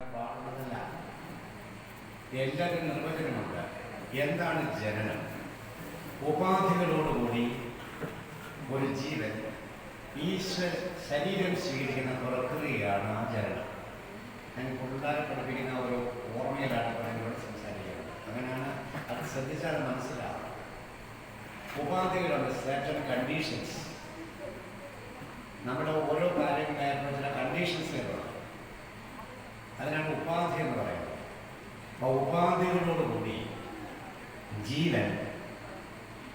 പാടുന്നതല്ല എല്ലാവരും നിർവചനമുണ്ട്. എന്താണ് ജനനം? ഉപാധികളോടുകൂടി ഒരു ജീവൻ ഈശ്വര ശരീരം സ്വീകരിക്കുന്ന പ്രക്രിയയാണ് ആ ജനനം. ഞാൻ പിള്ളേരെ പഠിപ്പിക്കുന്ന ഒരു ഓർമ്മയിലാണ് പറയുന്നത് സംസാരിക്കുന്നത്. അങ്ങനെയാണ് അത് ശ്രദ്ധിച്ചാൽ മനസ്സിലാവും. ഉപാധികളുണ്ട് സർട്ടൺ കണ്ടീഷൻസ് നമ്മുടെ ഓരോ കാര്യങ്ങളായിരുന്നു ചില കണ്ടീഷൻസുകളുണ്ട് അതിനാണ് ഉപാധി എന്ന് പറയുന്നത്. അപ്പോൾ ഉപാധികളോടുകൂടി ജീവൻ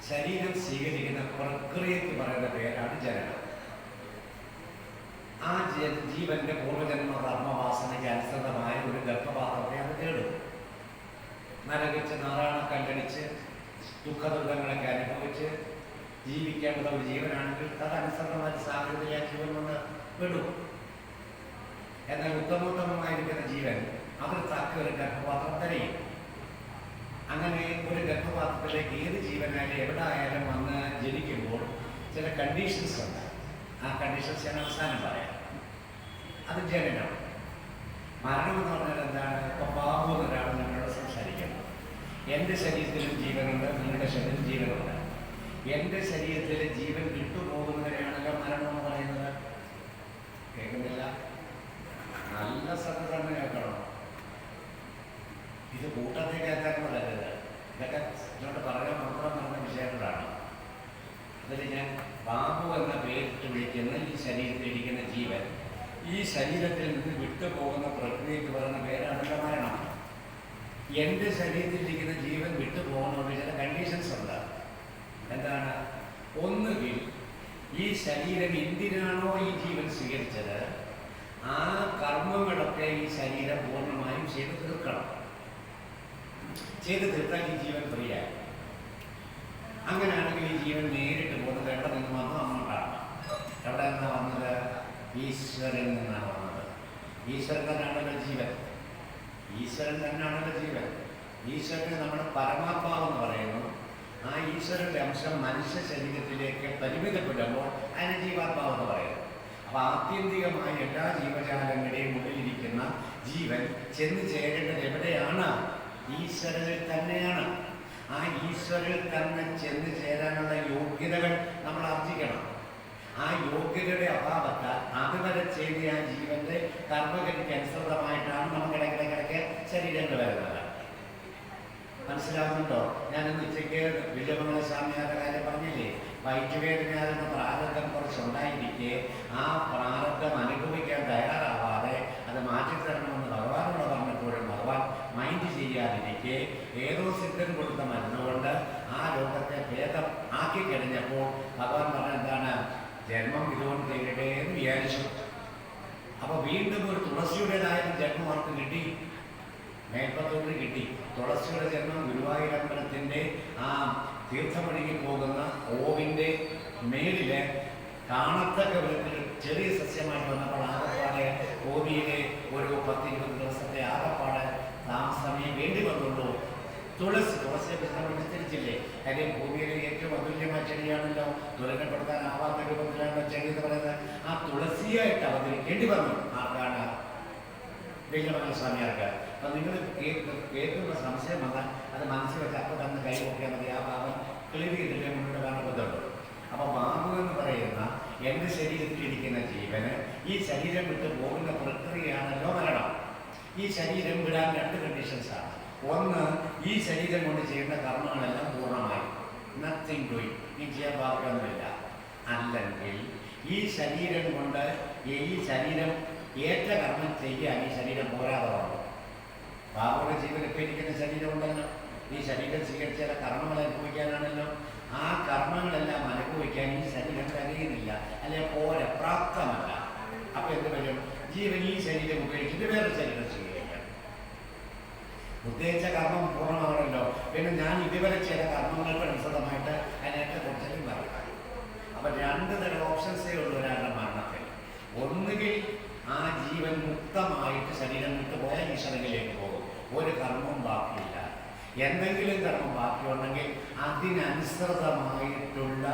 ശരീരം സ്വീകരിക്കുന്ന പ്രക്രിയക്ക് പറയുന്ന പേരാണ് ജനനം. ആ ജീവന്റെ പൂർവജന്മ കർമ്മവാസനയ്ക്ക് അനുസൃതമായ ഒരു ഗർഭപാത്രത്തെ അത് തേടും. നരകിച്ച് നാറാണ കല്ലടിച്ച് ദുഃഖദുരിതങ്ങളൊക്കെ അനുഭവിച്ച് ജീവിക്കേണ്ട ഒരു ജീവനാണെങ്കിൽ അതനുസൃതമായ സാഹചര്യത്തിൽ ആ ജീവൻ വന്ന് വിടും. എന്നാൽ ഉത്തമോത്തമമായിരിക്കുന്ന ജീവൻ അവർ തക്ക ഒരു ഗർഭപാത്രം തരയും അങ്ങനെ ഒരു ഗർഭപാത്രത്തിലേക്ക് ഏത് ജീവനായാലും എവിടെ ആയാലും വന്ന് ജനിക്കുമ്പോൾ ചില കണ്ടീഷൻസ് ഉണ്ട്. ആ കണ്ടീഷൻസ് ഞാൻ അവസാനം പറയാം. അത് ജനനം. മരണം എന്ന് പറഞ്ഞാൽ എന്താണ്? ഇപ്പൊ ബാബു എന്നൊരാൾ നിങ്ങളോട് സംസാരിക്കുന്നത് എന്റെ ശരീരത്തിലും ജീവനുണ്ട് നിങ്ങളുടെ ശരീരത്തിൽ ജീവനുണ്ട്. എന്റെ ശരീരത്തിലെ ജീവൻ വിട്ടുപോകുന്നവരെയാണല്ലോ മരണം പറയുന്നത് കേൾക്കുന്നില്ല കേൾക്കണം. ഇത് കൂട്ടത്തിൽ കേൾക്കാനുള്ളതല്ല ഇതൊക്കെ ഇങ്ങോട്ട് പറയാൻ മാത്രം പറഞ്ഞ വിഷയങ്ങളാണ്. അതിൽ ഞാൻ ബാബു എന്ന പേരിട്ട് വിളിക്കുന്ന ഈ ശരീരത്തിലിരിക്കുന്ന ജീവൻ ഈ ശരീരത്തിൽ നിന്ന് വിട്ടുപോകുന്ന പ്രക്രിയയ്ക്ക് പറയുന്ന പേരാണ് മരണം എന്റെ ശരീരത്തിലിരിക്കുന്ന ജീവൻ വിട്ടുപോകുന്നതുകൊണ്ട് ചില കണ്ടീഷൻസ് ഉണ്ട്. എന്താണ്? ഒന്നുകിൽ ഈ ശരീരം എന്തിനാണോ ഈ ജീവൻ സ്വീകരിച്ചത്? ആ കർമ്മങ്ങളൊക്കെ ഈ ശരീരം പൂർണമായും ചെയ്ത് തീർക്കണം. ചെയ്ത് തീർത്താൽ ഈ ജീവൻ ഫ്രീയായി അങ്ങനെയാണെങ്കിൽ ഈ ജീവൻ നേരിട്ട് പോകുന്നത് എവിടെ നിന്ന് വന്നു? അങ്ങോട്ടാണ്. എവിടെ നിന്നാണ് വന്നത്? ഈശ്വരൻ നിന്നാണ് വന്നത്. ഈശ്വരൻ തന്നെയാണല്ലോ ജീവൻ. ഈശ്വരൻ തന്നെയാണല്ലോ ജീവൻ. ഈശ്വരനെ നമ്മുടെ പരമാത്മാവ് എന്ന് പറയുന്നു. ആ ഈശ്വരന്റെ അംശം മനുഷ്യ ശരീരത്തിലേക്ക് പരിമിതപ്പെടുമ്പോൾ അതിന് ജീവാത്മാവ് എന്ന് പറയുന്നു. അപ്പൊ ആത്യന്തികമായി എല്ലാ ജീവജാലങ്ങളുടെയും ഉള്ളിലിരിക്കുന്ന ജീവൻ ചെന്ന് ചേരേണ്ടത് എവിടെയാണ്? ഈശ്വരനിൽ തന്നെയാണ്. ആ ഈശ്വരനിൽ തന്നെ ചെന്ന് ചേരാനുള്ള യോഗ്യതകൾ നമ്മൾ ആർജിക്കണം. ആ യോഗ്യതയുടെ അഭാവത്താൽ അതുവരെ ചെയ്ത ആ ജീവന്റെ കർമ്മഗതിക്ക് അനുസൃതമായിട്ടാണ് നമുക്ക് മനസ്സിലാവുന്നുണ്ടോ? ഇന്ന് ഉച്ചയ്ക്ക് വില്യമംഗല സ്വാമിയാരുടെ കാര്യം പറഞ്ഞില്ലേ? വൈദ്യവേദനയാകുന്ന പ്രാരബ്ധം കുറച്ചുണ്ടായിരിക്കെ ആ പ്രാരബ്ധം അനുഭവിക്കാൻ തയ്യാറാവാതെ അത് മാറ്റിത്തരണമെന്ന് ഭഗവാനോട് പറഞ്ഞപ്പോഴും ഭഗവാൻ മൈൻഡ് ചെയ്യാതിരിക്കെ ഏതോ സിദ്ധൻ കൊടുത്ത മരുന്നുകൊണ്ട് ആ ലോകത്തെ ഭേദം ആക്കി കഴിഞ്ഞപ്പോൾ ഭഗവാൻ പറഞ്ഞ എന്താണ്? ജന്മം ഇതുകൊണ്ട് തീരട്ടെ എന്ന് വിചാരിച്ചു. അപ്പൊ വീണ്ടും ഒരു തുളസിയുടേതായ ജന്മം അവർക്ക് കിട്ടി. മേൽപ്പത്തോട് കിട്ടി. തുളസിയുടെ ജന്മം ഗുരുവായൂരമ്പലത്തിന്റെ ആ തീർത്ഥമണിക്ക് പോകുന്ന ഓവിന്റെ മേലിൽ കാണത്തക്ക വിധത്തിൽ ചെറിയ സസ്യമായി വന്നപ്പോൾ ആകപ്പാട് ഓവിയിലെ ഒരു പത്ത് ഇരുപത് ദിവസത്തെ ആകപ്പാട് താമസമേ വേണ്ടി വന്നുള്ളൂ. തുളസി തുളസിയെ നമ്മൾ വിസ്തരിച്ചില്ലേ? കാര്യം ഭൂമിയിലെ ഏറ്റവും അതുല്യമായ ചെടിയാണല്ലോ. ദുരന്തപ്പെടുത്താനാവാത്ത രൂപത്തിലാണ് ചെടി എന്ന് പറയുന്നത്. ആ തുളസിയായിട്ട് അവതരിക്കേണ്ടി വന്നു. ആർക്കാണ്? വെങ്കടമല സ്വാമിയാർക്ക് അപ്പൊ നിങ്ങൾ കേൾക്കുന്ന സംശയം വന്നാൽ അത് മനസ്സിൽ വെച്ച് അപ്പോൾ തന്നെ കൈ നോക്കിയാൽ മതി. ആ ഭാഗം ക്ലിയർ ചെയ്തിട്ടേ മുന്നോട്ട് കാണപ്പെടുന്നുള്ളൂ അപ്പൊ ബാബു എന്ന് പറയുന്ന എന്റെ ശരീരത്തിലിരിക്കുന്ന ജീവന് ഈ ശരീരം വിട്ട് പോകുന്ന പ്രക്രിയയാണല്ലോ മരണം. ഈ ശരീരം വിടാൻ രണ്ട് കണ്ടീഷൻസ് ആണ്. ഒന്ന് ഈ ശരീരം കൊണ്ട് ചെയ്യുന്ന കർമ്മങ്ങളെല്ലാം പൂർണമായി. നത്തിങ് ഡൂയിങ് ഈ ചെയ്യാൻ പാകമൊന്നുമില്ല അല്ലെങ്കിൽ ഈ ശരീരം കൊണ്ട് ഈ ശരീരം ഏറ്റ കർമ്മം ചെയ്യാൻ ഈ ശരീരം പോരാതെ ബാബുയുടെ ജീവൻ ഇപ്പിരിക്കുന്ന ശരീരമുണ്ടല്ലോ. ഈ ശരീരം സ്വീകരിച്ച ചില കർമ്മങ്ങൾ അനുഭവിക്കാനാണല്ലോ. ആ കർമ്മങ്ങളെല്ലാം അനുഭവിക്കാൻ ഈ ശരീരം കഴിയുന്നില്ല. അല്ലെ പോലെ പ്രാപ്തമല്ല. അപ്പൊ എന്ത് വരും? ജീവൻ ഈ ശരീരം ഉപയോഗിച്ചിട്ട് വേറെ ശരീരം സ്വീകരിക്കാം. ഉദ്ദേശിച്ച കർമ്മം പൂർണമാണല്ലോ. പിന്നെ ഞാൻ ഇതുവരെ ചില കർമ്മങ്ങൾക്ക് അനുസൃതമായിട്ട് അതിനൊക്കെ കുറച്ചും പറയാം. അപ്പൊ രണ്ട് തരം ഓപ്ഷൻസേ ഉള്ളൂ ഒരാളുടെ മരണത്തിൽ. ഒന്നുകിൽ ആ ജീവൻ മുക്തമായിട്ട് ശരീരം വിട്ടുപോയാൽ ഈശ്വരങ്ങളിലേക്ക് പോകും. ഒരു കർമ്മം ബാക്കിയില്ല. എന്തെങ്കിലും കർമ്മം ബാക്കിയുണ്ടെങ്കിൽ അതിനനുസൃതമായിട്ടുള്ള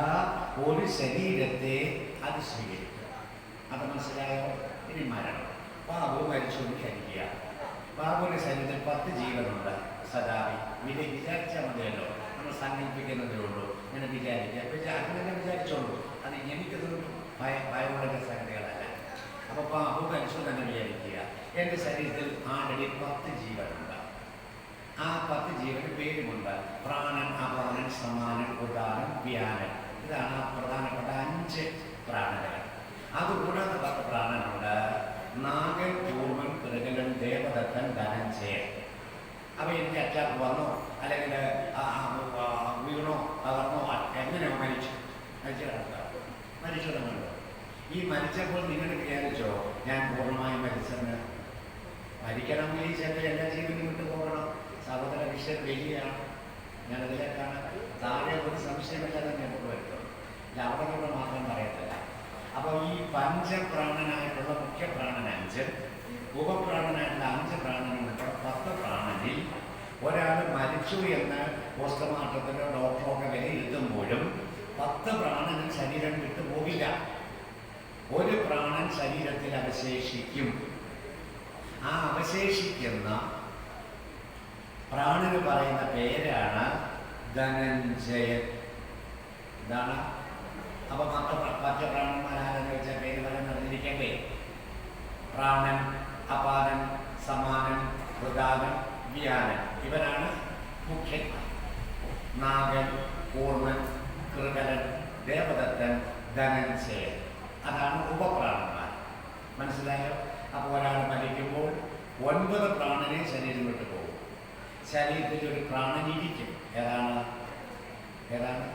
ഒരു ശരീരത്തെ അത് സ്വീകരിക്കുക. അത് മനസ്സിലായോ? ഇനി മരണം. ബാബു മരിച്ചു എന്ന് ബാബുവിന്റെ ശരീരത്തിൽ പത്ത് ജീവനുണ്ട്. സദാവി വിധി വിചാരിച്ചാൽ മതിയല്ലോ. നമ്മൾ സങ്കല്പിക്കുന്നതേ ഉള്ളൂ. ഇങ്ങനെ വിചാരിക്കുക. വിചാ അങ്ങനെ വിചാരിച്ചോളൂ. അത് എനിക്കതൊരു ഭയ ഭയമുള്ള സംഗതികളല്ല അപ്പോൾ ബാബു മരിച്ചു തന്നെ വിചാരിക്കുക. എന്റെ ശരീരത്തിൽ ആൾറെഡി പത്ത് ജീവനുണ്ട്. ആ പത്ത് ജീവന് പേരുമുണ്ട്. പ്രാണൻ അപാനൻ സമാനൻ ഉദാനൻ വ്യാനൻ ഇതാണ് പ്രധാനപ്പെട്ട അഞ്ച് പ്രാണകൾ അതുകൂടാതെ പത്ത് പ്രാണനുണ്ട് നാഗൻ കൂർമൻ കൃകലൻ ദേവദത്തൻ ധനഞ്ജയൻ. അവ എനിക്ക് അറ്റാക്ക് വന്നോ? അല്ലെങ്കിൽ വീണോ? തകർന്നോ? എങ്ങനെയോ മരിച്ചു? മരിച്ചു ഈ മരിച്ചപ്പോൾ നിങ്ങൾ വിചാരിച്ചോ ഞാൻ പൂർണമായും മരിച്ചെന്ന് മരിക്കണമെങ്കിൽ ഈ എല്ലാ ജീവനും വിട്ടു പോകണം സഹോദര വിഷയം വലിയാണ് ഞാനതിലേക്കാണ് താഴെ ഒരു സംശയമില്ലാതെ ഞാൻ വരുത്തും ഇല്ല മാത്രം പറയത്തില്ല. അപ്പോൾ ഈ പഞ്ചപ്രാണനായിട്ടുള്ള മുഖ്യപ്രാണൻ അഞ്ച് ഉപപ്രാണനായിട്ടുള്ള അഞ്ച് പ്രാണനുണ്ട് പത്ത് പ്രാണനിൽ ഒരാൾ മരിച്ചു എന്ന് പോസ്റ്റ്മോർട്ടത്തിലോ ഡോക്ടറോ ഒക്കെ വിലയിരുത്തുമ്പോഴും പത്ത് പ്രാണനും ശരീരം വിട്ടു പോകില്ല. ഒരു പ്രാണൻ ശരീരത്തിൽ അവശേഷിക്കും. ആ അവശേഷിക്കുന്ന പ്രാണന് പറയുന്ന പേരാണ് ധനഞ്ജയൻ ഇതാണ്. അപ്പൊ മറ്റ മറ്റ പ്രാണന്മാരാരെന്ന് വെച്ചാൽ പേര് പറയാൻ അറിഞ്ഞിരിക്കണ്ടേ? പ്രാണൻ അപാനൻ സമാനൻ പ്രധാനൻ വ്യാനൻ ഇവരാണ് മുഖ്യന്മാർ. നാഗൻ കൂർമൻ കൃകലൻ ദേവദത്തൻ ധനഞ്ജയൻ അതാണ് ഉപപ്രാണന്മാർ. മനസ്സിലായോ? അപ്പോൾ ഒരാൾ മരിക്കുമ്പോൾ ഒൻപത് പ്രാണനെ ശരീരം വിട്ടു ശരീരത്തിൽ ഒരു പ്രാണനിരിക്കും. ഏതാണ്? ഏതാണ്?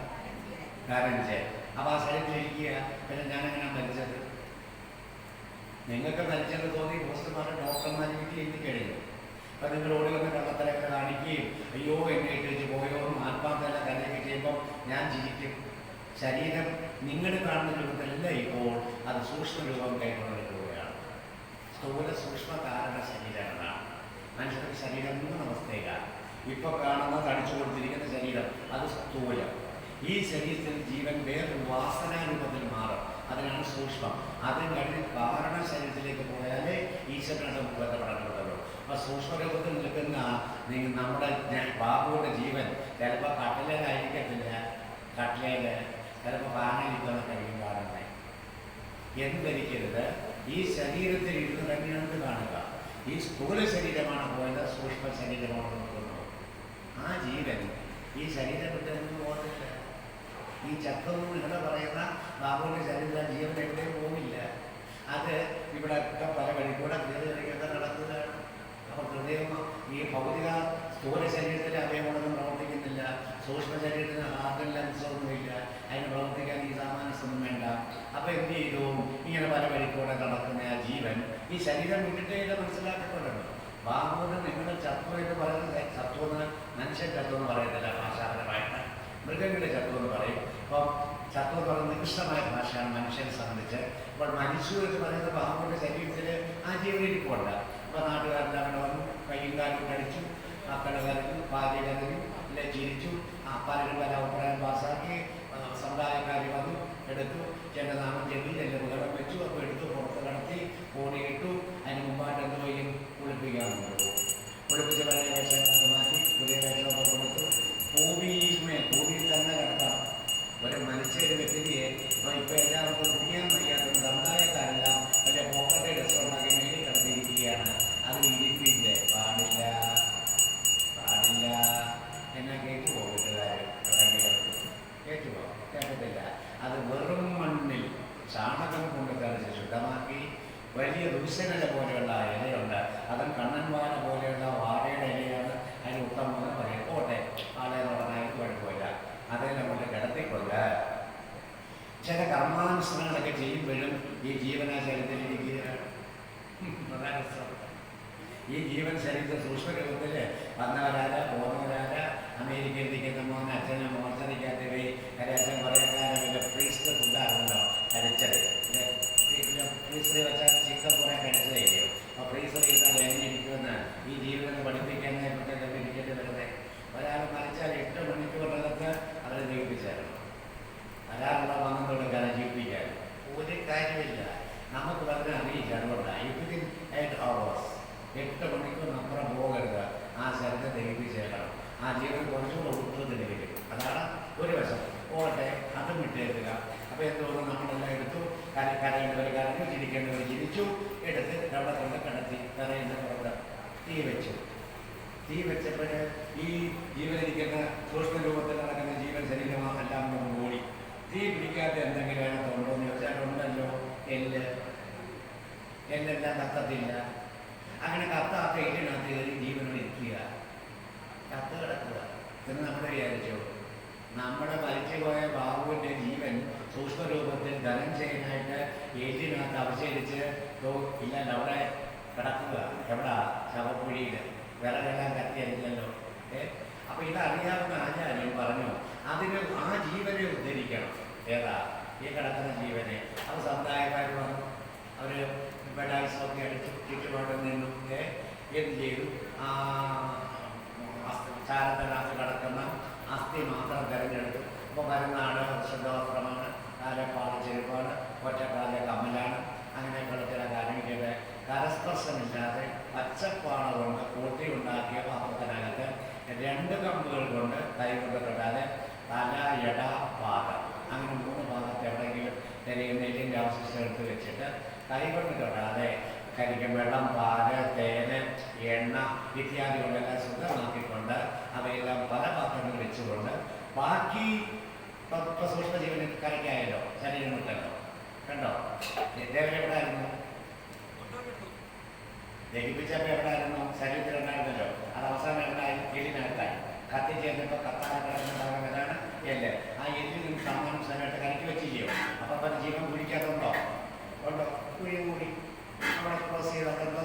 ധനഞ്ജയൻ അപ്പോൾ ആ ഇരിക്കുക. പിന്നെ ഞാനെങ്ങനെ മരിച്ചത്? നിങ്ങൾക്ക് മരിച്ചെന്ന് തോന്നി ഹോസ്റ്റർമാർ ഡോക്ടർമാർ വീട്ടിൽ എഴുതി കഴിഞ്ഞു. അപ്പം നിങ്ങൾ ഓടി വന്ന് കള്ളത്തലൊക്കെ കാണിക്കുകയും അയ്യോ എന്നെ ഇട്ടിച്ച് പോയോ ആത്മാർത്ഥല തന്നെ കിട്ടിയപ്പോൾ ഞാൻ ജീവിക്കും ശരീരം നിങ്ങൾ കാണുന്ന രൂപത്തിലല്ല ഇപ്പോൾ അത് സൂക്ഷ്മ രൂപം കൈക്കൊണ്ടിരിക്കുകയാണ് സ്ഥൂല സൂക്ഷ്മ കാരണ ശരീരങ്ങളാണ്. മനുഷ്യരുടെ ശരീരം നിന്ന് നമസ്തേക ഇപ്പൊ കാണുന്ന തടിച്ചു കൊടുത്തിരിക്കുന്ന ശരീരം അത് സ്ഥൂലം. ഈ ശരീരത്തിൽ ജീവൻ വേറൊരു വാസനാരൂപത്തിൽ മാറും. അതിനാണ് സൂക്ഷ്മം. അതും കഴിഞ്ഞ് കാരണ ശരീരത്തിലേക്ക് പോയാലേ ഈശ്വരനാണ് നമുക്ക് ബന്ധപ്പെടാനുള്ളൂ അപ്പൊ സൂക്ഷ്മരൂപത്തിൽ നിൽക്കുന്ന നിങ്ങൾ നമ്മുടെ ബാബുവിന്റെ ജീവൻ ചിലപ്പോൾ കട്ടിലേലായിരിക്കത്തില്ല. കട്ടിലേൽ ചിലപ്പോൾ പാനലിരിക്കുന്ന കഴിയും കാണുന്നത് എന്തിരിക്കരുത് ഈ ശരീരത്തിൽ ഇരുന്ന് തന്നെയാണ് കാണുക. ഈ സ്ഥൂല ശരീരമാണ് പോയത് സൂക്ഷ്മ ശരീരമാണ് നോക്കുന്നത്. ആ ജീവൻ ഈ ശരീരം വിട്ട് എന്ത് പോകുന്നില്ല ഈ ചക്രവും ഇവിടെ പറയുന്ന? ബാബുവിന്റെ ശരീരം ജീവൻ എവിടെയും പോകില്ല അത് ഇവിടെ ഒക്കെ പല വഴി കൂടെ കയറിയൊക്കെ നടക്കുകയാണ് അപ്പോൾ ഹൃദയം ഈ ഭൗതിക സ്ഥൂല ശരീരത്തിലെ അവയവങ്ങളൊന്നും പ്രവർത്തിക്കുന്നില്ല. സൂക്ഷ്മ ശരീരത്തിന് ഹാർട്ട് ലങ്സ് ഒന്നുമില്ല. അതിന് പ്രവർത്തിക്കാൻ ഈ സാമാനസൊന്നും വേണ്ട. അപ്പൊ എന്ത് ചെയ്തു? ഇങ്ങനെ പല വഴിക്കൂടെ കൂടെ നടക്കുന്ന ആ ജീവൻ ഈ ശരീരം വിട്ടിട്ടേ ഇത് മനസ്സിലാക്കപ്പെടുന്നു ബാബുവിന് നിങ്ങളുടെ ചത്വം എന്ന് പറയുന്നത്? ചത്വം എന്ന് മനുഷ്യൻ ചത്വം എന്ന് പറയുന്നില്ല. ഭാഷാപരമായിട്ട് മൃഗങ്ങളുടെ ചത്വം എന്ന് പറയും. അപ്പം ചത്വം എന്ന് പറയുന്നത് നികൃഷ്ടമായ ഭാഷയാണ് മനുഷ്യനെ സംബന്ധിച്ച്. അപ്പോൾ മനുഷ്യർ എന്ന് പറയുന്ന ബാബുവിന്റെ ശരീരത്തിൽ ആ ജീവനിരിപ്പുണ്ട് അപ്പൊ നാട്ടുകാരെല്ലാം വന്നു കയ്യും കാലും കടിച്ചു മക്കളെ കരഞ്ഞു ഭാര്യ കരഞ്ഞു ചിരിച്ചു ആ പലരും പല അഭിപ്രായം പാസ്സാക്കി ആ, സമുദായക്കാർ വന്നു എടുത്തു. ചെന്റെ നാമം ചെല്ലി ചെല്ലെ മുതലം വെച്ചു അപ്പോൾ എടുത്തു പുറത്ത് കടത്തി ഓടിയിട്ടു അതിന് മുമ്പായിട്ട് എന്ത് ചെയ്യും? കുളിപ്പിക്കാറുണ്ട് കുളിപ്പിച്ച് പഴയ വേഷങ്ങളൊക്കെ മാറ്റി പുതിയ വേഷമൊക്കെ കൊടുത്തു. ഭൂമിയിന്മേ ഭൂമിയിൽ തന്നെ കിടക്കണം. ഒരു മനുഷ്യര് വ്യക്തിയെ ഇപ്പം ഇപ്പം എല്ലാവർക്കും കുടിക്കാൻ വയ്യാത്ത സമുദായക്കാരെല്ലാം ഫ്രീസറിൽ വെച്ചാൽ ചിക്കൻ കുറേ കഴിച്ചതായിരിക്കും അപ്പോൾ ഫ്രീസറിൽ ഇരുന്നാൽ എങ്ങനെയിരിക്കുമെന്ന് ഈ ഈ പഠിപ്പിക്കാൻ പഠിപ്പിക്കാനായിട്ട് ഇരിക്കേണ്ടി വരുന്നത് ഒരാൾ മരിച്ചാൽ എട്ട് മണിക്കൂറിനകത്ത് അവരെ ജീവിപ്പിച്ചായിരുന്നു വരാനുള്ള വന്നു കൊടുക്കാതെ ജീവിപ്പിക്കാൻ ഒരു കാര്യമില്ല. നമുക്ക് വളരെ അറിയില്ല അതുകൊണ്ടാണ് വിത്തിൻ എയ്റ്റ് ഹവേഴ്സ് എട്ട് മണിക്കൂറിനപ്പുറം ദഹിപ്പിച്ചേക്കണം. ആ ജീവൻ കുറച്ചുകൂടെ വരും അതാണ് ഒരു വശം. പോകട്ടെ അതും വിട്ടേക്കുക. അപ്പോൾ എന്തോന്നും നമ്മളെല്ലാം എടുത്തു? കര കരയേണ്ടവർ കരഞ്ഞു ചിരിക്കേണ്ടവർ ചിരിച്ചു എടുത്ത് അവിടെ കൊണ്ട് കിടത്തി കരയേണ്ടവർ തീ വെച്ചു. തീ വെച്ചപ്പോൾ ഈ ജീവനിരിക്കുന്ന സൂക്ഷ്മ രൂപത്തിൽ നടക്കുന്ന ജീവൻ ശരീരമാണ് എല്ലാം കൊണ്ട് ഓടി. തീ പിടിക്കാത്ത എന്തെങ്കിലും അതിനകത്തുണ്ടോ എന്ന് ചോദിച്ചാൽ ഉണ്ടല്ലോ. എല്ല്. എല്ലെല്ലാം കത്തത്തില്ല. അങ്ങനെ കത്താത്ത എല്ലിനകത്ത് കയറി ജീവനോട് ഇരിക്കുക. കത്ത് കിടക്കുക. എന്ന് നമ്മൾ വിചാരിച്ചു നമ്മുടെ മരിച്ചുപോയ ബാബുവിന്റെ ജീവൻ സൂക്ഷ്മരൂപത്തിൽ ധനഞ്ജയനായിട്ട് എല്ലിനകത്ത് അവശേഷിച്ച് ഇല്ലല്ല അവിടെ കിടക്കുക. എവിടാ? ശവക്കുഴിയിൽ വിറകെല്ലാം കത്തിയല്ലോ ഏ? അപ്പൊ ഇതറിയാവുന്ന ആചാര്യൻ പറഞ്ഞു അതിന് ആ ജീവനെ ഉദ്ധരിക്കണം. ഏതാ? ഈ കിടക്കുന്ന ജീവനെ. അത് സമുദായക്കാർ വന്നു. അവർ ബഡായിസൊക്കെ അടിച്ച് ചുറ്റുപാട് നിന്നു. ഏ? എന്ത് ചെയ്തു? ആ ചാരത്തിനകത്ത് കിടക്കുന്ന അസ്ഥി മാത്രം തിരഞ്ഞെടുത്തു. അപ്പോൾ മരുന്നാണ് ശുദ്ധവസ്ത്രമാണ് കാലപ്പാട് ചെരുപ്പാണ് ഒറ്റക്കാല കമ്മലാണ് അങ്ങനെയൊക്കെയുള്ള ചില കാര്യങ്ങളുടെ കരസ്പർശമില്ലാതെ പച്ചപ്പാണ കൊണ്ട് കൂട്ടി ഉണ്ടാക്കിയ പാത്രത്തിനകത്ത് രണ്ട് കമ്പുകൾ കൊണ്ട് കൈ കൊണ്ട് തല എട പാത. അങ്ങനെ മൂന്ന് ഭാഗത്ത് എവിടെയെങ്കിലും നെല്ലിന്റെ അവശിഷ്ടം എടുത്ത് വെച്ചിട്ട് കൈ കൊണ്ട് കെട്ടാതെ കരിക്കും വെള്ളം പാൽ തേന് എണ്ണ ഇത്യാദി കൊണ്ടെല്ലാം ശുദ്ധമാക്കിക്കൊണ്ട് അവയെല്ലാം പല പാത്രങ്ങളിൽ വെച്ചുകൊണ്ട് ബാക്കി ഇപ്പൊ ഇപ്പൊ സൂക്ഷ്മജീവന് ശരീരം കണ്ടോ ദേവൻ എവിടെ ആയിരുന്നു ശരീരത്തിൽ ഉണ്ടായിരുന്നല്ലോ. അത് അവസാനം എവിടെയായി എല്ലിനകത്തായി. കത്തി ചേർന്നപ്പോൾ കിടക്കുന്നതാണ് എല്ല്. ആ എല്ലിൽ നിന്ന് സാമാനം സ്ഥലമായിട്ട് കരയ്ക്ക് വെച്ചില്ലയോ? അപ്പൊ അപ്പം ജീവൻ കുഴിക്കാതുണ്ടോ ഉണ്ടോ? കുഴി കൂടി. അവിടെ ക്ലോസ് ചെയ്താൽ എന്തോ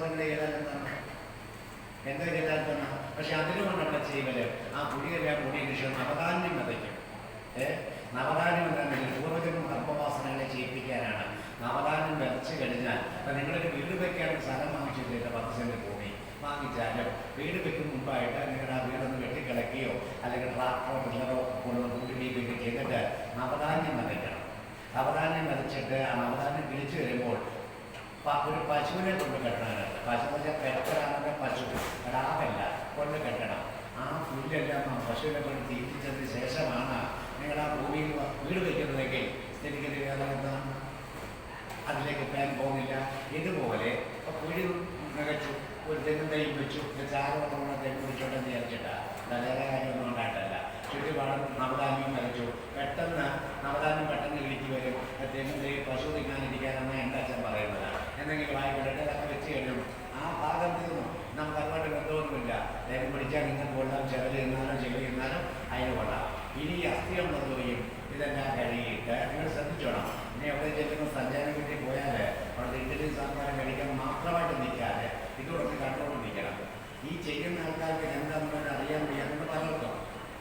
നിങ്ങൾ പക്ഷെ അതിനുകൊണ്ടുള്ള ചെയ്വൽ ആ കൂടി കൂടിയതിനു ശേഷം നവധാന്യം വിതയ്ക്കും. ഏ നവധാന്യം എന്താണെങ്കിലും പൂർവജന്മ ഗർഭവാസനകളെ ചെയ്യിപ്പിക്കാനാണ്. നവദാനം വിതച്ചു കഴിഞ്ഞാൽ അപ്പം നിങ്ങളൊരു വീട് വെക്കാൻ സ്ഥലം വാങ്ങിച്ചിട്ടില്ല പത്ത് സെന്റ് ഭൂമി വാങ്ങിച്ചാലും വീട് വെക്കും മുമ്പായിട്ട് നിങ്ങളുടെ ആ വീടൊന്ന് വെട്ടിക്കിളക്കിയോ അല്ലെങ്കിൽ ട്രാക്ടറോ പിള്ളറോ കൊണ്ട് കൂട്ടിപ്പിടിക്കുകയോ ചെയ്തിട്ട് നവധാന്യം വിതയ്ക്കണം നവധാന്യം വിതച്ചിട്ട് ആ നവധാന്യം വിളിച്ചു വരുമ്പോൾ ഒരു പശുവിനെ കൊണ്ട് കെട്ടണം പശു എന്ന് വെച്ചാൽ പെരക്കലാണെങ്കിൽ പശു. കിടാവല്ല കൊണ്ട് കെട്ടണം. ആ പുല്ലെല്ലാം ആ പശുവിനെ കൊണ്ട് തീറ്റിച്ചതിന് ശേഷമാണ് നിങ്ങൾ ആ ഭൂമിയിൽ വീട് വയ്ക്കുന്നതെങ്കിൽ സ്ഥിതിഗതി എന്താണ്? അതിലേക്ക് ഞാൻ പോകുന്നില്ല. ഇതുപോലെ ഇപ്പൊ കുഴി മികച്ചു ഒരു തെങ്ങും തൈയും വെച്ചു ചാരവട്ടമുള്ള തെങ്ങ് പിടിച്ചോട്ടെ വിചാരിച്ചിട്ടാ. നല്ല കാര്യമൊന്നും ഉണ്ടായിട്ടല്ല. ചുറ്റുപാടും നവധാന്യം വരച്ചു. പെട്ടെന്ന് നവധാന്യം പെട്ടെന്ന് ഇടിച്ചു വരും. തെങ്ങും തൈ പശു തിന്നാനിരിക്കാനെന്ന് എന്റെ അച്ഛൻ പറയുന്നത്. എന്തെങ്കിലും ആയിക്കോട്ടെ അതൊക്കെ വെച്ച് കഴിഞ്ഞു. ആ ഭാഗം തീർന്നു. നമുക്ക് അതുമായിട്ട് ബന്ധമൊന്നുമില്ല. തേങ്ങ പിടിച്ചാൽ നിങ്ങൾക്ക് കൊള്ളാം. ചെറൽ തിന്നാലും ചെളി തിന്നാലും അതിന് കൊള്ളാം. ഇനി ഈ അസ്ഥിയുള്ളതുകയും ഇതെല്ലാം കഴുകിയിട്ട് നിങ്ങൾ ശ്രദ്ധിച്ചോണം ഇനി എവിടെ ചെല്ലുന്ന സഞ്ചാരം കിട്ടി പോയാൽ അവിടെ ഇഡ്ഡലി സാമ്പാരം കഴിക്കാൻ മാത്രമായിട്ട് നിൽക്കാതെ ഇതോടൊക്കെ കണ്ടുകൊണ്ട് നിൽക്കണം ഈ ചെയ്യുന്ന ആൾക്കാർക്ക് എന്താണെന്ന് അറിയാൻ വയ്യാതുകൊണ്ട് പലർക്കും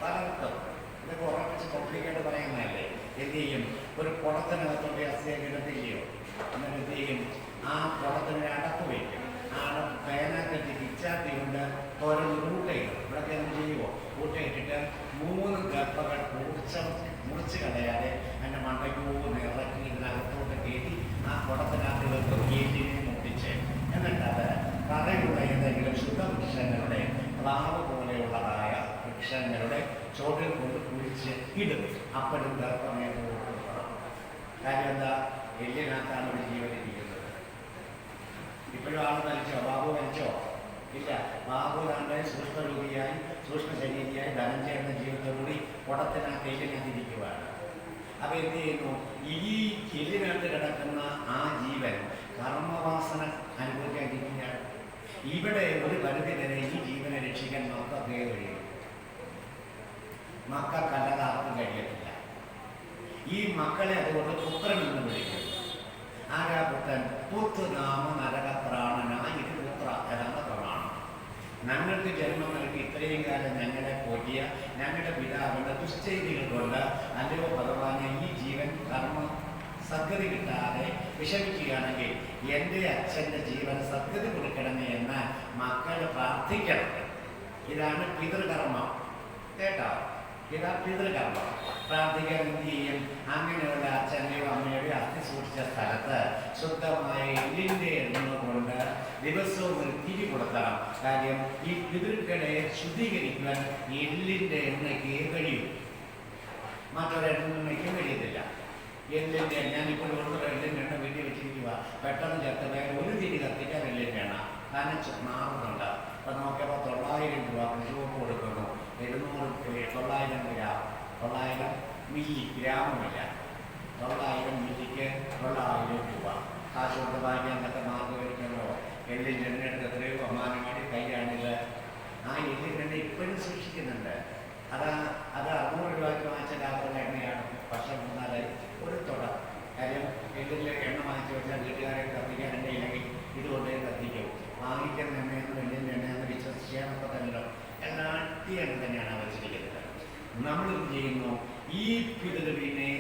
പലർക്കും ഇതൊക്കെ ഉറപ്പിച്ച് കോംപ്ലിക്കേറ്റ് പറയുന്നതല്ലേ എന്ത് ചെയ്യും ഒരു കുളത്തിനകത്തോടെ അസ്ഥിയെ കിടത്തില്ലയോ എന്നിട്ട് എന്ത് ചെയ്യും ആ കുളത്തിന് അടപ്പ് വയ്ക്കും ആ അടപ്പ് പേന കെട്ടി പിച്ചാത്തി കൊണ്ട് തുറന്ന് കൂട്ടയിടും ഇവിടെയൊക്കെ എന്ത് ചെയ്യുമോ കൂട്ടയിട്ടിട്ട് മൂന്ന് ഗർഭകൾ മുറിച്ച മുറിച്ച് കളയാതെ അതിന്റെ മണ്ടയ്ക്കൂ ഇറക്കി ഇതിനകത്തോട്ട് കയറ്റി ആ കുടത്തിനകത്ത് കയറ്റിനെ മുട്ടിച്ച്. എന്നിട്ടത് കറയുള്ള ഏതെങ്കിലും ശുദ്ധവൃക്ഷങ്ങളുടെ പ്ലാവ് പോലെയുള്ളതായ വൃക്ഷങ്ങളുടെ ചോട്ടിൽ കൊണ്ട് കുഴിച്ച് ഇടും. അപ്പോഴും കൊടുക്കണം കാര്യം എന്താ? എല്ലിനകത്താണ് ഒരു ജീവനിരിക്കുന്നത് ഇപ്പോഴും ആൾ മരിച്ചോ? ബാബു മരിച്ചോ? ഇല്ല. ബാബു താണ്ടെ സൂക്ഷ്മരൂപിയായി സൂക്ഷ്മ ശരീരിയായി ചേർന്ന ജീവിതത്തോടുകൂടി കുടത്തിനാ എല്ലിനകത്ത് ഇരിക്കുവാണ് അപ്പൊ എന്ത് ചെയ്യുന്നു? ഈ ചെല്ലിനകത്ത് കിടക്കുന്ന ആ ജീവൻ കർമ്മവാസന അനുഭവിക്കാതിരിക്കുകയാണ്. ഇവിടെ ഒരു പരിധി വരെ ഈ ജീവനെ രക്ഷിക്കാൻ മക്കൾക്ക് കഴിയും മക്കൾക്കല്ലാതെ കഴിയത്തില്ല. ഈ മക്കളെ അതുകൊണ്ട് പുത്രൻ എന്ന് വിളിക്കുന്നു. ആരാ പുത്രൻ? പുത്തുനാമ നരകപ്രാണനായ ഞങ്ങൾക്ക് ജന്മം നൽകി ഇത്രയും കാലം ഞങ്ങളെ പോറ്റിയ ഞങ്ങളുടെ പിതാവിന്റെ ദുശ്ചൈതികൾ കൊണ്ട് അല്ലയോ ഭഗവാനെ ഈ ജീവൻ കർമ്മ സദ്ഗതി കിട്ടാതെ വിഷമിക്കുകയാണെങ്കിൽ എന്റെ അച്ഛന്റെ ജീവൻ സദ്ഗതി കൊടുക്കണമേ എന്ന് മക്കൾ പ്രാർത്ഥിക്കണം. ഇതാണ് പിതൃകർമ്മം. കേട്ടോ? ഇതാ പിതൃകർമ്മം. ചെയ്യും അങ്ങനെയുള്ള അച്ഛന്റെയോ അമ്മയുടെ അസ്ഥി സൂക്ഷിച്ച സ്ഥലത്ത് ശുദ്ധമായ എല്ലിന്റെ എണ്ണ കൊണ്ട് ദിവസവും ഒരു തിരി കൊടുക്കണം. കാര്യം ഈ പിതൃക്കളെ ശുദ്ധീകരിക്കുവാൻ എല്ലിന്റെ എണ്ണയ്ക്ക് കഴിയും. മറ്റൊരെണ്ണയ്ക്കും കഴിയത്തില്ല. എല്ലിന്റെ ഞാനിപ്പോൾ ഉള്ള എല്ലിന്റെ എണ്ണ വീട്ടിൽ വെച്ചിരിക്കുക പെട്ടെന്ന് ചേർത്ത് ഒരു തിരി കത്തിക്കാൻ എല്ലിന്റെ എണ്ണ. കാരണം മാറുന്നുണ്ട്. അപ്പം നോക്കിയപ്പോൾ തൊള്ളായിരം രൂപ കൃഷി കൊടുക്കുന്നു. എഴുന്നൂറ് തൊള്ളായിരം ഗ്രാം. തൊള്ളായിരം മില്ലി ഗ്രാമമില്ല തൊള്ളായിരം മില്ലിക്ക് തൊള്ളായിരം രൂപ. കാശ് കൊണ്ട് അന്നത്തെ കഴിക്കണോ എല്ലിന്റെ എണ്ണ എടുത്ത് എത്രയോ അമ്മാനമാടി കൈയാണിത് ആ എല്ലിൽ രണ്ട് ഇപ്പോഴും സൂക്ഷിക്കുന്നുണ്ട്. അതാ അത് അറുന്നൂറ് രൂപയ്ക്ക് വാങ്ങിച്ച ലാഭമുള്ള എണ്ണയാണ് വർഷം മൂന്നാൽ ഒരു തുട. കാര്യം എല്ലിലെ എണ്ണ വാങ്ങിച്ചു വെച്ചാൽ വീട്ടുകാരെ കത്തിക്കാൻ എണ്ണയില്ലെങ്കിൽ ഇതുകൊണ്ട് കത്തിക്കും. വാങ്ങിക്കുന്ന എണ്ണയെന്ന് എല്ലിന്റെ എണ്ണയെന്ന് വിശ്വസിക്കാനൊക്കെ തന്നെ എല്ലാ എണ്ണ തന്നെയാണ് വെച്ചിരിക്കുന്നത് നമ്മൾ എന്ത് ചെയ്യുന്നു ഈ പിതൃവിനെ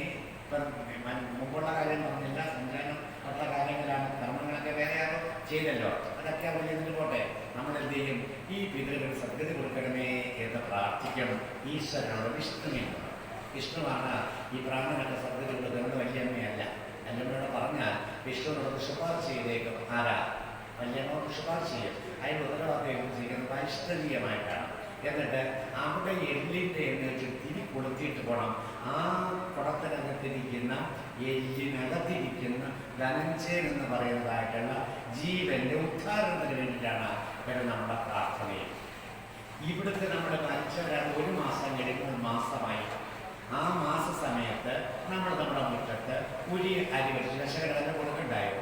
മുമ്പുള്ള കാര്യം പറഞ്ഞില്ല സഞ്ചാരം ഉള്ള കാര്യങ്ങളാണ് കർമ്മങ്ങളൊക്കെ വേറെ ആരോ ചെയ്തല്ലോ. അതൊക്കെ അവർ പോട്ടെ. നമ്മൾ എന്ത് ചെയ്യും ഈ പിതൃവിന് സദ്ഗതി കൊടുക്കണമേ എന്ന് പ്രാർത്ഥിക്കണം. ഈശ്വരനോട് വിഷ്ണുവിനോട്. വിഷ്ണുവാണ് ഈ ബ്രാഹ്മണന്റെ സദ്ഗതി കൊടുക്കുന്നത്. വല്യമ്മയല്ല വല്യമ്മയോട് പറഞ്ഞാൽ വിഷ്ണുവിനോട് ശുപാർശ ചെയ്തേക്കും. ആരാ? വല്യമ്മ ശുപാർശ ചെയ്യും. അതിന് ഉത്തരവാദിത്വം ചെയ്യുന്നത് വൈഷ്ണവീയമായിട്ടാണ് എന്നിട്ട് അവിടെ എല്ലിന്റെ എണ്ണയ്ക്ക് തിരി കൊടുത്തിട്ട് പോകണം ആ കുടത്തിനകത്തിരിക്കുന്ന എല്ലിനകത്തിരിക്കുന്ന ധനഞ്ചേൻ എന്ന് പറയുന്നതായിട്ടുള്ള ജീവന്റെ ഉദ്ധാരണത്തിന് വേണ്ടിയിട്ടാണ് ഇവിടെ നമ്മുടെ പ്രാർത്ഥനയും ഇവിടുത്തെ നമ്മുടെ മരിച്ചവരാണ് ഒരു മാസം കഴിയുമ്പോൾ മാസമായി ആ മാസ സമയത്ത് നമ്മൾ നമ്മുടെ മുറ്റത്ത് ഉരി അരി വെച്ച് ദശകടല കൊടുക്കണ്ടായോ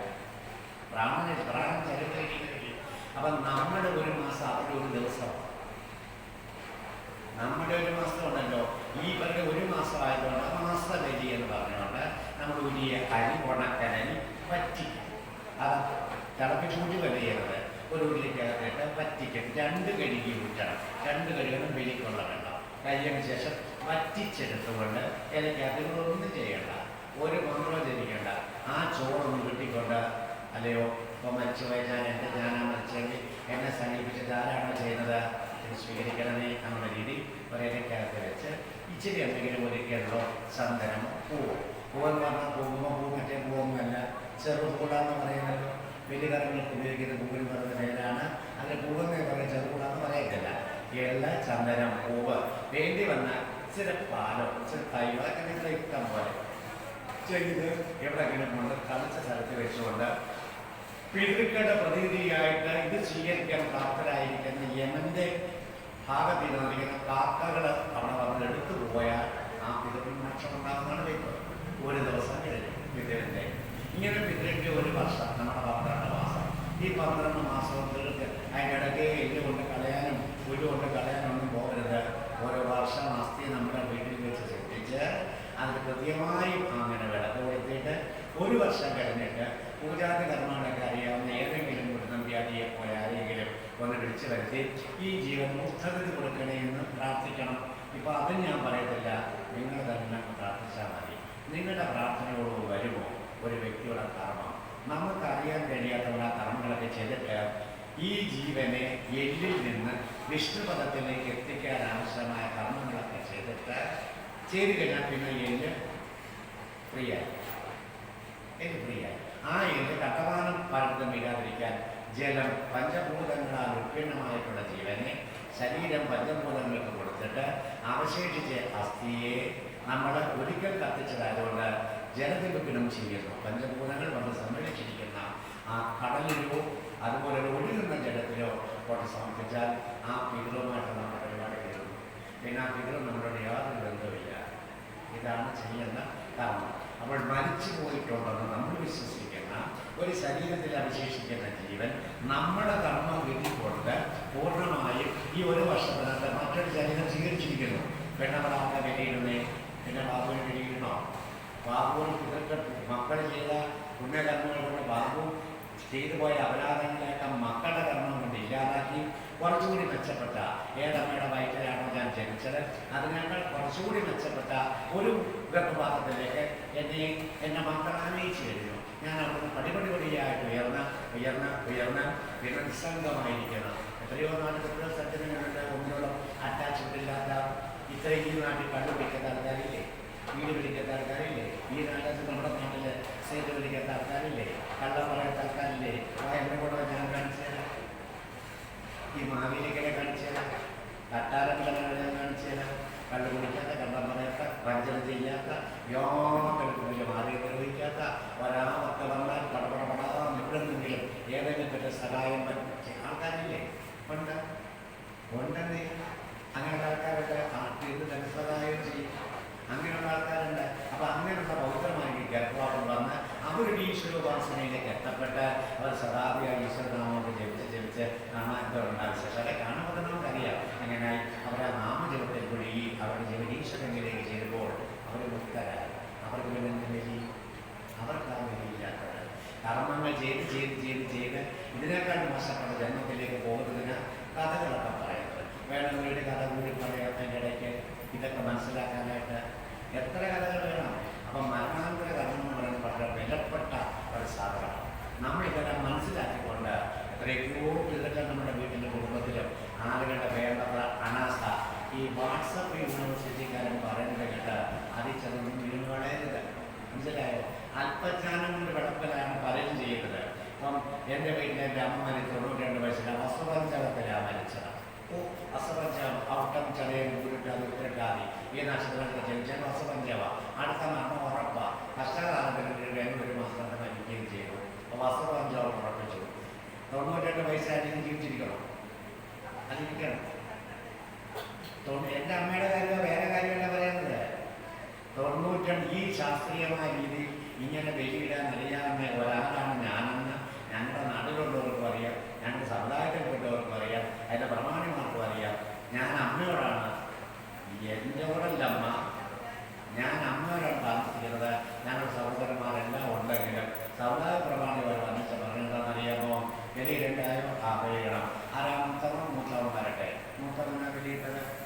പ്രാണന പ്രാണൻ ചരിത്രിക്കുന്നത് അപ്പം നമ്മുടെ ഒരു മാസം അവരുടെ ഒരു ദിവസം നമ്മുടെ ഒരു മാസം ഉണ്ടല്ലോ. ഈ പറഞ്ഞ ഒരു മാസം ആയതുകൊണ്ട് മാസബലി എന്ന് പറഞ്ഞുകൊണ്ട് നമ്മൾ ഉരിയ കരി ഉണക്കനി പറ്റിക്കും അത് തിളപ്പിച്ചൂട്ടി വലിയത് ഒരു ഉരുളിക്കകത്തിട്ട് പറ്റിക്കും രണ്ട് കഴുകി ഊറ്റണം. രണ്ട് കഴുകണം വെളിക്കുള്ള വെള്ളം. കഴിയതിന് ശേഷം വറ്റിച്ചെടുത്തുകൊണ്ട് ഇലക്കകത്ത് ഒന്നും ചെയ്യണ്ട. ഒരു മന്ത്രവും ജനിക്കണ്ട ആ ചോറൊന്ന് കിട്ടിക്കൊണ്ട് അല്ലയോ ഇപ്പം മരിച്ചു പോയ ഞാൻ എന്റെ ഞാനാ മരിച്ചെങ്കിൽ എന്നെ സമീപിച്ച് ആരാണോ ചെയ്യുന്നത്? സ്വീകരിക്കണമേ എന്നുള്ള രീതി ഒരേക്കകത്ത് വെച്ച് ഇച്ചിരി എന്തെങ്കിലും ഒരുക്കിയല്ലോ ചന്ദനമോ പൂവോ. പൂവെന്ന് പറഞ്ഞാൽ കുങ്കുമ പൂ മറ്റേ പൂവൊന്നുമല്ല ചെറുപൂടാന്ന് പറയുന്നത് വലിയ കാര്യങ്ങൾക്ക് ഉപയോഗിക്കുന്ന പൂവിൽ പറഞ്ഞ പേരാണ്. അതിൽ പൂവെന്ന് പറയുന്നത് ചെറുപൂടാന്ന് പറയത്തില്ല. എല്ലാ ചന്ദനം പൂവ് വേണ്ടി വന്നാൽ ഇച്ചിരി പാലോ ഇച്ചിരി തൈയോ അതൊക്കെ നിങ്ങളുടെ ഇഷ്ടം പോലെ. ചെയ്ത് എവിടെയെങ്കിലും കൊണ്ട് തളിച്ച സ്ഥലത്ത് വെച്ചുകൊണ്ട് പിതൃക്കളുടെ പ്രതിനിധിയായിട്ട് ഇത് സ്വീകരിക്കാൻ പ്രാപ്തരായിരിക്കുന്ന യമന്റെ ഭാഗത്തിൽ നിന്നിരിക്കുന്ന കാക്കകൾ അവിടെ വന്ന് എടുത്തു പോയാൽ ആ പിതൃവിന് മോക്ഷം ഉണ്ടാകുന്നതാണ് ഒരു ദിവസം കഴിഞ്ഞു പിതൃവിന്റെ ഇങ്ങനെ പിതൃക്ക് ഒരു വർഷം നമ്മുടെ പന്ത്രണ്ട് മാസം ഈ പന്ത്രണ്ട് മാസവും ഇടയ്ക്ക് എല്ല് കൊണ്ട് കളയാനും പുല്ല് കൊണ്ട് കളയാനൊന്നും പോകരുത് ഓരോ വർഷം അസ്ഥി നമ്മുടെ വീട്ടിൽ വെച്ച് ശ്രദ്ധിച്ച് അതിന് കൃത്യമായും അങ്ങനെ വിളക്ക് കൊടുത്തിട്ട് ഒരു വർഷം കഴിഞ്ഞിട്ട് പൂജാതി കർമ്മങ്ങളൊക്കെ അറിയാവുന്ന ഏതെങ്കിലും ഒരു നമ്പ്യാതിയെ പോലെ ആരെങ്കിലും ഒന്ന് വിളിച്ചു വരുത്തി ഈ ജീവൻ മുക്തഗതി കൊടുക്കണേ എന്ന് പ്രാർത്ഥിക്കണം. ഇപ്പൊ അത് ഞാൻ പറയത്തില്ല. നിങ്ങൾ തന്നെ പ്രാർത്ഥിച്ചാൽ മതി. നിങ്ങളുടെ പ്രാർത്ഥനയോട് വരുമോ? ഒരു വ്യക്തിയുടെ കർമ്മം. നമുക്കറിയാൻ കഴിയാത്തവർ ആ കർമ്മങ്ങളൊക്കെ ചെയ്തിട്ട് ഈ ജീവനെ എല്ലിൽ നിന്ന് വിഷ്ണുപദത്തിലേക്ക് എത്തിക്കാൻ ആവശ്യമായ കർമ്മങ്ങളൊക്കെ ചെയ്തിട്ട് ചെയ്ത് കഴിഞ്ഞാൽ പിന്നെ എല്ല് ഫ്രീ ആയി എല്ല് ഫ്രീ ആ എല്ല് വീഴാതിരിക്കാൻ ജലം പഞ്ചഭൂതങ്ങളാൽ ഉത്പന്നമായിട്ടുള്ള ജീവനെ ശരീരം പഞ്ചഭൂതങ്ങൾക്ക് കൊടുത്തിട്ട് അവശേഷിച്ച അസ്ഥിയെ നമ്മൾ ഒരിക്കൽ കത്തിച്ചതായതുകൊണ്ട് ജലത്തിൽ ഗുണം ചെയ്യുന്നു. പഞ്ചഭൂതങ്ങൾ വന്ന് സംരക്ഷിച്ചിരിക്കുന്ന ആ കടലിലോ അതുപോലെ ഒഴുകുന്ന ജലത്തിലോ കൊണ്ട് സമർപ്പിച്ചാൽ ആ പിതൃവുമായിട്ട് നമ്മുടെ പരിപാടി തീരുന്നു പിന്നെ ആ പിതൃ നമ്മളോട് യാതൊരു ബന്ധവുമില്ല. ഇതാണ് ചെയ്യുന്ന കാരണം അപ്പോൾ മരിച്ചു പോയിട്ടുണ്ടെന്ന് നമ്മൾ വിശ്വസിക്കുന്ന ഒരു ശരീരത്തിൽ അവശേഷിക്കുന്ന ജീവൻ നമ്മുടെ കർമ്മം വീട്ടിക്കൊണ്ട് പൂർണമായും ഈ ഒരു വർഷത്തിനകത്ത് മറ്റൊരു ശരീരം സ്വീകരിച്ചിരിക്കുന്നു. പെണ്ണവളാന്റെ കെട്ടിയിടുന്നേ പിന്നെ ബാബുവിന് വിലയിടണോ ബാബുവിന് പിതൃക്കൾ മക്കൾ ചെയ്ത പുണ്യകർമ്മങ്ങൾ കൊണ്ട് ബാബു ചെയ്തു പോയ അപരാധങ്ങളെയൊക്കെ മക്കളുടെ കർമ്മം കൊണ്ട് ഇല്ലാതാക്കി കുറച്ചുകൂടി മെച്ചപ്പെട്ട ഏതമ്മയുടെ വയറ്റിലാണോ ഞാൻ ജനിച്ചത്? അതിനേക്കാൾ കുറച്ചുകൂടി മെച്ചപ്പെട്ട ഒരു ഗർഭപാത്രത്തിലേക്ക് എന്നെ എന്റെ മക്കൾ ആനയിച്ചു കഴിഞ്ഞു ഞാൻ അവിടുന്ന് പടിപടി പടിയായിട്ട് ഉയർന്ന ഉയർന്ന ഉയർന്ന പിന്നെ നിസ്സംഗമായിരിക്കണം എത്രയോ നാട്ടിലുള്ള സജ്ജനങ്ങളുണ്ട് ഒന്നിനോടും അറ്റാച്ച്മെന്റ് ഇല്ലാത്ത ഇത്രയും ഈ നാട്ടിൽ കണ്ടുപിടിക്കാത്ത ആൾക്കാരില്ലേ? വീട് പിടിക്കാത്ത ആൾക്കാരില്ലേ? ഈ നാട്ടിൽ നമ്മുടെ നാട്ടിൽ സീറ്റ് പിടിക്കാത്ത ആൾക്കാരില്ലേ? കള്ളം പറയാത്ത ആൾക്കാരില്ലേ? ആ എന്നെ കൂടെ ഞാൻ കാണിച്ചു തരാം. ഈ മാവേലിക്കലെ കാണിച്ചു തരാം. തട്ടാരത്തിലെ ഞാൻ കാണിച്ചു തരാം. കള്ളു കണ്ടം പറയാത്ത വഞ്ചന ചെയ്യാത്ത യാതൊരു മാറി നിർവഹിക്കാത്ത ഒരാമൊക്കെ വന്നാൽ പടപടപടാ എവിടെന്നെങ്കിലും ഏതെങ്കിലും പറ്റ സഹായം പറ്റും ആൾക്കാരില്ലേ? ഉണ്ട്. ഉണ്ടെന്നേ. അങ്ങനെയുള്ള ആൾക്കാരുണ്ട്. ആർട്ടിയിൽ ധനസഹായം ചെയ്യും. അങ്ങനെയുള്ള ആൾക്കാരുണ്ട്. അപ്പൊ അങ്ങനെയുള്ള പൗത്രമായി ഗർഭപാഠം വന്ന് അവരുടെ ഈശ്വരോപാസനയിലേക്ക് എത്തപ്പെട്ട് അവർ സദാപിയായി ഈശ്വരനാമൊക്കെ ജപിച്ച് ജപിച്ച് നാമാന്തമുണ്ടാകും ശേഷം കാണുമ്പോൾ തന്നെ നമുക്കറിയാം അങ്ങനെ അവരുടെ നാമജപത്തിൽ കൂടി അവരുടെ ജപനീശ്വരങ്ങളിലേക്ക് ചേരുമ്പോൾ അവർ മുക്തരായി. അവർക്ക് പിന്നെ അവർക്ക് ആ വിധിയില്ലാത്തത് കർമ്മങ്ങൾ ചെയ്ത് ചെയ്ത് ചെയ്ത് ചെയ്ത് ഇതിനേക്കാൾ മോശപ്പെട്ട ജന്മത്തിലേക്ക് പോകുന്നതിന് കഥകളൊക്കെ പറയുന്നത്. വേണം വീട് കഥ കൂടി പറയാത്തതിന്റെ ഇടയ്ക്ക്. ഇതൊക്കെ മനസ്സിലാക്കാനായിട്ട് എത്ര കഥകൾ വേണം? അപ്പം മരണാന്തര കർമ്മം എന്ന് പറയുന്നത് വളരെ വിലപ്പെട്ട ഒരു സാധനമാണ്. നമ്മളിതെല്ലാം മനസ്സിലാക്കിക്കൊണ്ട് എത്രയോ ഇതൊക്കെ നമ്മുടെ വീട്ടിലും കുടുംബത്തിലും ആളുകളുടെ വേണ്ടത്ര അനാസ്ഥ ഈ വാട്സപ്പ് യൂണിവേഴ്സിറ്റിക്കാരൻ പറയുന്നത് കേട്ട് അതിൽ ചെന്നൊന്നും വീണ് കളയരുത് മനസ്സിലായോ? അല്പജ്ഞാനം കൊണ്ട് വിളപ്പിലാണ് പലരും ചെയ്യുന്നത്. അപ്പം എന്റെ വീട്ടിലെ എന്റെ അമ്മ മരിച്ചു. തൊണ്ണൂറ്റി രണ്ട് വയസ്സിലാണ് അസുപഞ്ചകത്തിലാണ് മരിച്ചത്. ഓ അസുപഞ്ചകം ഔട്ടം ചതയം ഉരുട്ടാതി ഉരുട്ടാതി ഈ നക്ഷത്രത്തിൽ ജനിച്ചാൽ അസുപഞ്ചവ അടുത്ത മരണം ഉറപ്പ. കഷ്ടകാലത്തിൽ വേഗം ഒരു മാസം കൊണ്ട് മരിക്കുകയും ചെയ്തു അപ്പോൾ തൊണ്ണൂറ്റെട്ട് വയസ്സായിട്ട് ജീവിച്ചിരിക്കണം. അതിരിക്കണം. എന്റെ അമ്മയുടെ കാര്യം വേറെ കാര്യമല്ല പറയുന്നത്. തൊണ്ണൂറ്റണ്ട് ഈ ശാസ്ത്രീയമായ രീതിയിൽ ഇങ്ങനെ ബലിയിടാൻ അറിയാവുന്ന ഒരാളാണ് ഞാനെന്ന് ഞങ്ങളുടെ നാട്ടിലുള്ളവർക്ക് അറിയാം. ഞങ്ങൾ സമുദായത്തിൽപ്പെട്ടവർക്ക് അറിയാം. അതിന്റെ പ്രമാണിമാർക്കും അറിയാം. ഞാൻ അമ്മയോടാണ് എന്റെ കൂടല്ല അമ്മ. ഞാൻ അമ്മയോടാണ് താമസിക്കുന്നത്. ഞങ്ങൾ സഹോദരന്മാരെല്ലാം ഉണ്ടെങ്കിലും സമുദായ പ്രമാണികൾ വന്നിച്ച പറഞ്ഞിട്ടുണ്ടെന്നറിയാമോ വലിയ രണ്ടായോ ആ പേരണം ആരാമത്തവൻ മൂത്തവൻ വരട്ടെ മൂത്തവനാണ് വലിയിട്ടത്